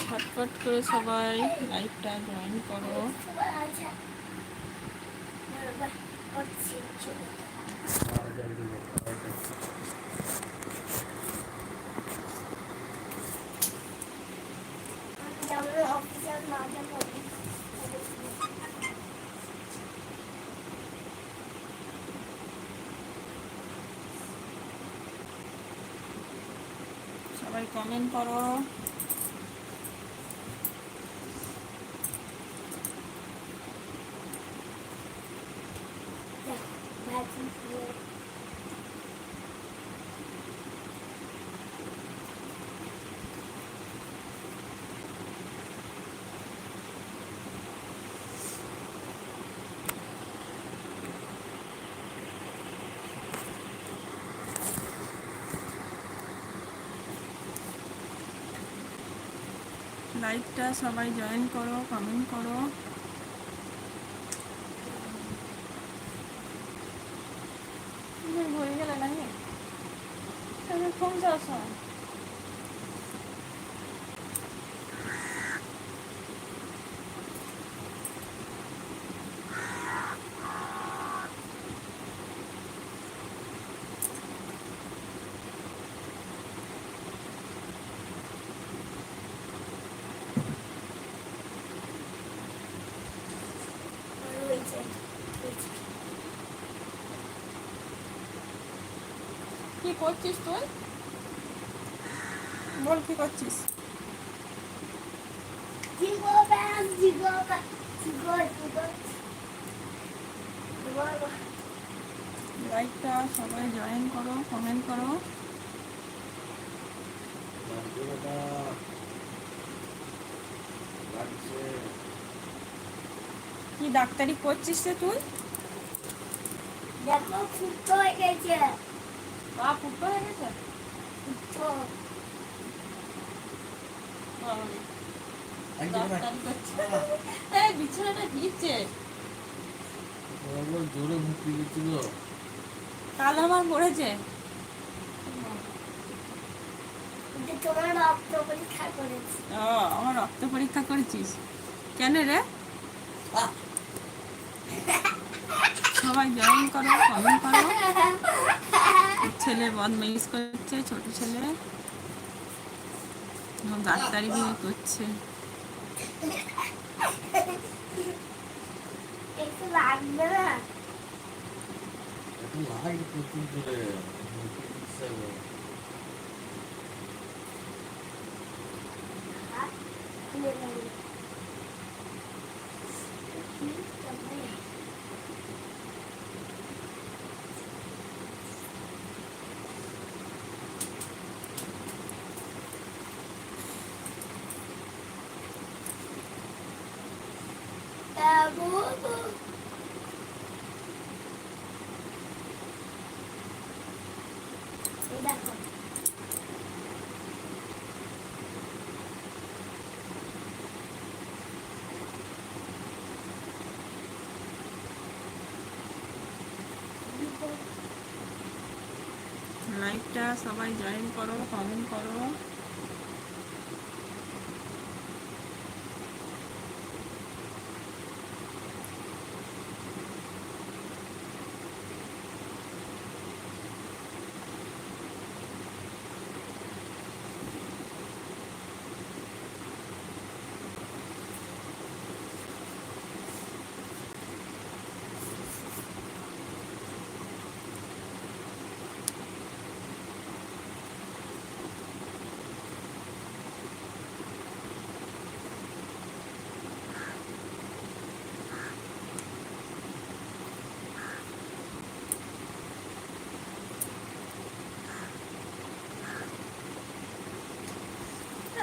ছটফট করে সবাই লাইভটা জয়েন করো। সবাই কমেন্ট করো। লাইভটা সবাই জয়েন করো কমেন্ট করো। ঘুরে গেলে নাকি? ফোন চাষ কি করছিস তুই? বল কি করছিস? লাইভটা সবাই জয়েন করো কমেন্ট করো। কি ডাক্তারি করছিস রে তুই? দেখো ফুটো হয়ে গেছে। পা ফুটো হয়ে গেছে? কাল আমার পরীক্ষা আমার রক্ত পরীক্ষা করেছিস। কেন রে? সবাই জয়েন করো কমেন্ট করো। ছেলে বদমাইশ করছে ছোট ছেলে। এবং ডাক্তারি বিয়ে করছে। লাগবে না এখন লাগাই প্রচুর জোরে মুক্তি দিচ্ছে গো। হাত খুলে নেবে কি করবে? তা বাবু এই দেখো লাইভটা সবাই জয়েন করো কমেন্ট করো।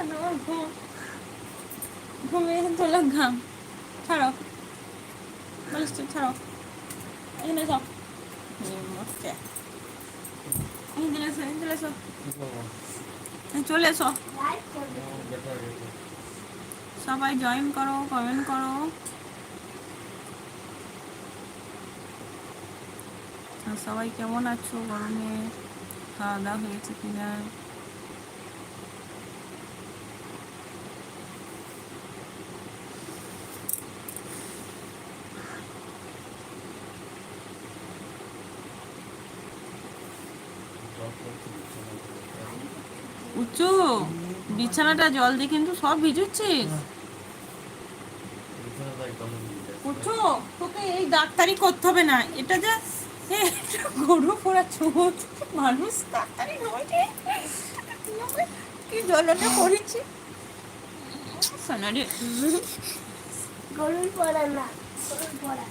কেন আমার ঘুম ঘুমিয়ে তোলা ঘাম ছাড়ো। বলিস তো ছাড়ো। এখানে যাও? এই চলে এসো। সবাই জয়েন করো কমেন্ট করো। সবাই কেমন আছো? গরমে খাওয়া দাওয়া হয়েছে কিনা? উঁচু। বিছানাটা জল দিয়ে কিন্তু সব ভিজুচ্ছিস। উঁচু তোকে এই ডাক্তারি করতে হবে না। এটা যে গরু পোড়া চোখ মানুষ ডাক্তারি নয় রে। কি জলটা করেছি? শোনা রে। গরুর পড়া না গরুর পড়া।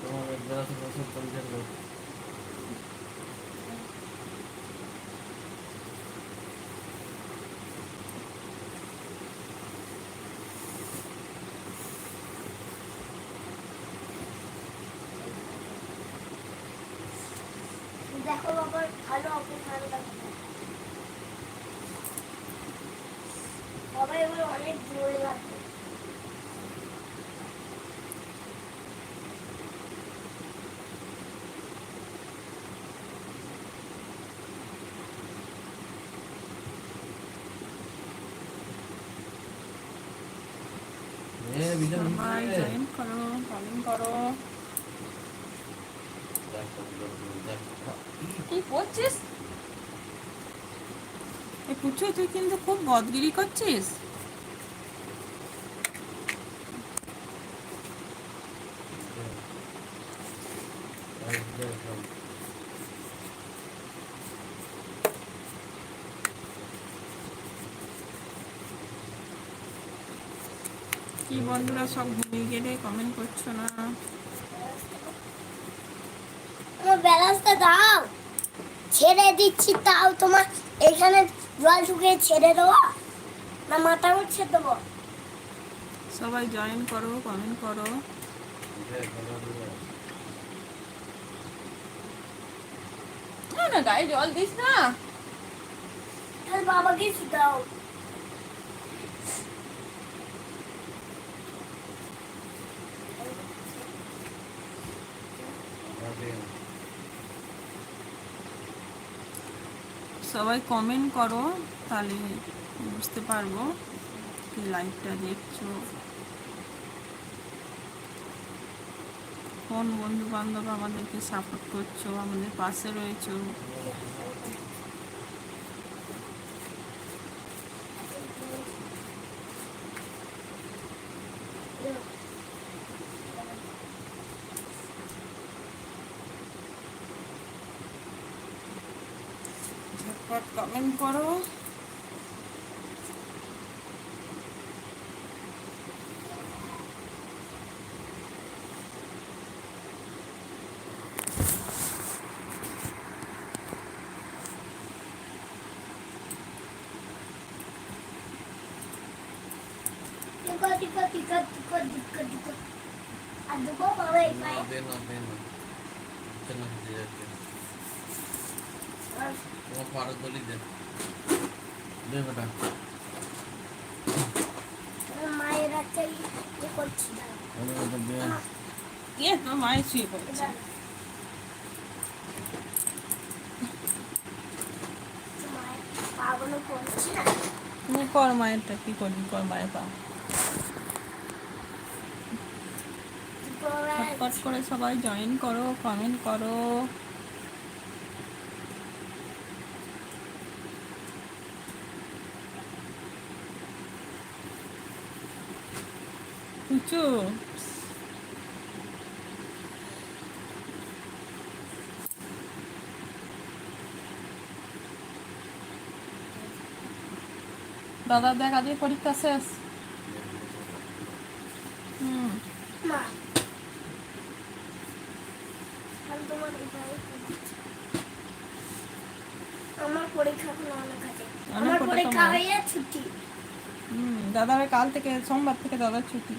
তোমার একবার আছে বছর পঞ্চাশ লোক দেখো বাবা ভালো অপেক্ষা দেখো বাবা এবার অনেক জোরে লাগবে এ বিছানা সবাই জয়েন করো কমেন্ট করো দেখ দেখ, দেখ কি করছিস পুচু তুই কিন্তু খুব বদগিরি করছিস দেখ দেখ দেখ কি বন্ধুরা সব ঘুমিয়ে গেলে কমেন্ট করছ না। আমার ব্যালেন্সটা দাও। ছেড়ে দিচ্ছি তাও তোমার এখানে জল ঢুকে ছেড়ে দেবো না মাথা উঠছে দেবো? সবাই জয়েন করো কমেন্ট করো। না না গায়ে জল দিস না। তাহলে বাবাকে দাও সবাই কমেন্ট করো, তাহলে বুঝতে পারব কি লাইভটা দেখছ। কোন বন্ধু বান্ধব আমাদেরকে সাপোর্ট করছ, আমাদের পাশে রয়েছো। কমেন্ট করো টিকা টিকা টিকা টিকা টিকা টিকা আর দেবো বাবা এই না, পায়ে দে না, দে না। বিছানা ভিজে যাচ্ছে। আর তোমার তলি দে। দে বেটা। মায়ের একটা ইয়ে করছি। ইয়ে মায়ের শুয়ে পড়েছে তুমি কর মায়েরটা কি করবি কর মায়ের পা। করে সবাই জয়েন করো কমেন্ট করো। পুচু দাদা দেখ আজকে পরীক্ষা শেষ। হুম। আমার পরীক্ষা অনেক আছে আমার পরীক্ষা? হয়ে ছুটি। দাদার কাল থেকে সোমবার থেকে দাদার ছুটি।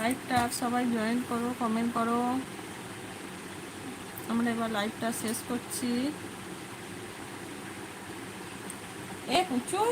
লাইভটা সবাই জয়েন করো কমেন্ট করো। আমরা এবার লাইভটা শেষ করছি। এ কুচু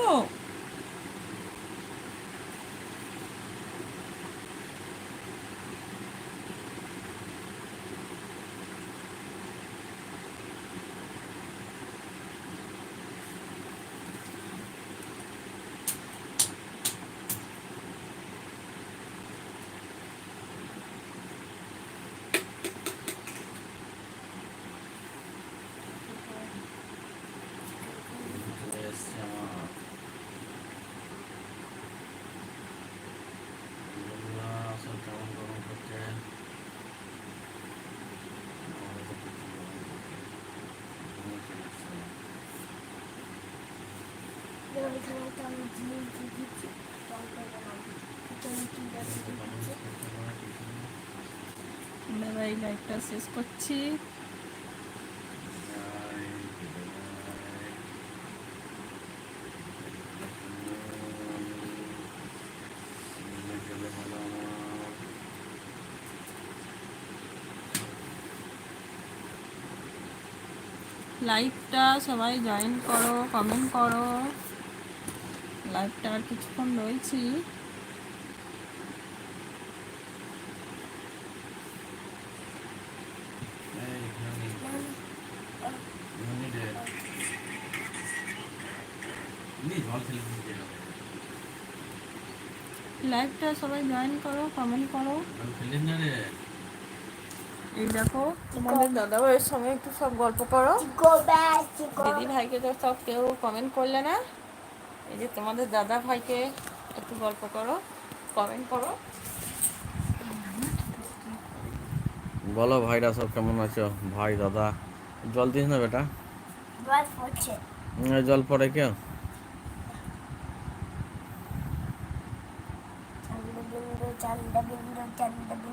দিচ্ছি আমরা এই শেষ করছি। লাইভটা সবাই জয়েন করো কমেন্ট করো। লাইভটা আর কিছুক্ষণ রয়েছি। লাইভটা সবাই জয়েন করো কমেন্ট করো। এই দেখো তোমাদের দাদা ভাইয়ের সঙ্গে একটু সব গল্প করো। দিদি ভাইকে তো সব কেউ কমেন্ট করলে না। এই যে তোমাদের দাদা ভাইকে একটু গল্প করো কমেন্ট করো। বলো ভাইরা সব কেমন আছো? ভাই দাদা জল দিস না বেটা। জল পড়ে কেউ? চন্দ্রবিন্দু চন্দ্রবিন্দু চন্দ্রবিন্দু।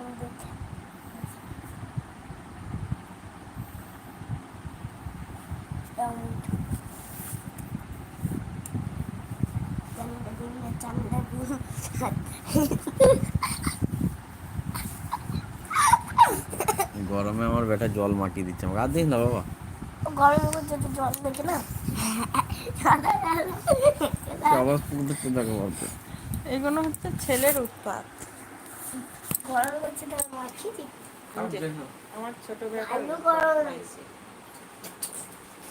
গরমে আমার বেটা জল মাখিয়ে দিচ্ছে। আমাকে আর দিস না বাবা। গরমে করছে তো জল দেখে না? আবার দেখতে দেখো বলতে। এগুলো হচ্ছে ছেলের উৎপাত। গরম তো আমার ছোট গরম।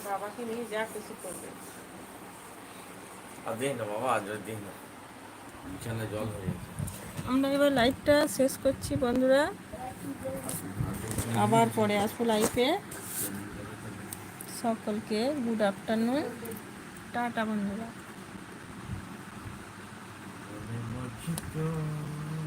বাবাকে নিয়ে যা কিছু করবে। আর দিস না বাবা আজ দিস না বিছানায় জল হয়ে গেছে আমরা এবার লাইভটা শেষ করছি, বন্ধুরা। আবার পরে আসব লাইফে সকলকে গুড আফটারনুন টাটা, বন্ধুরা।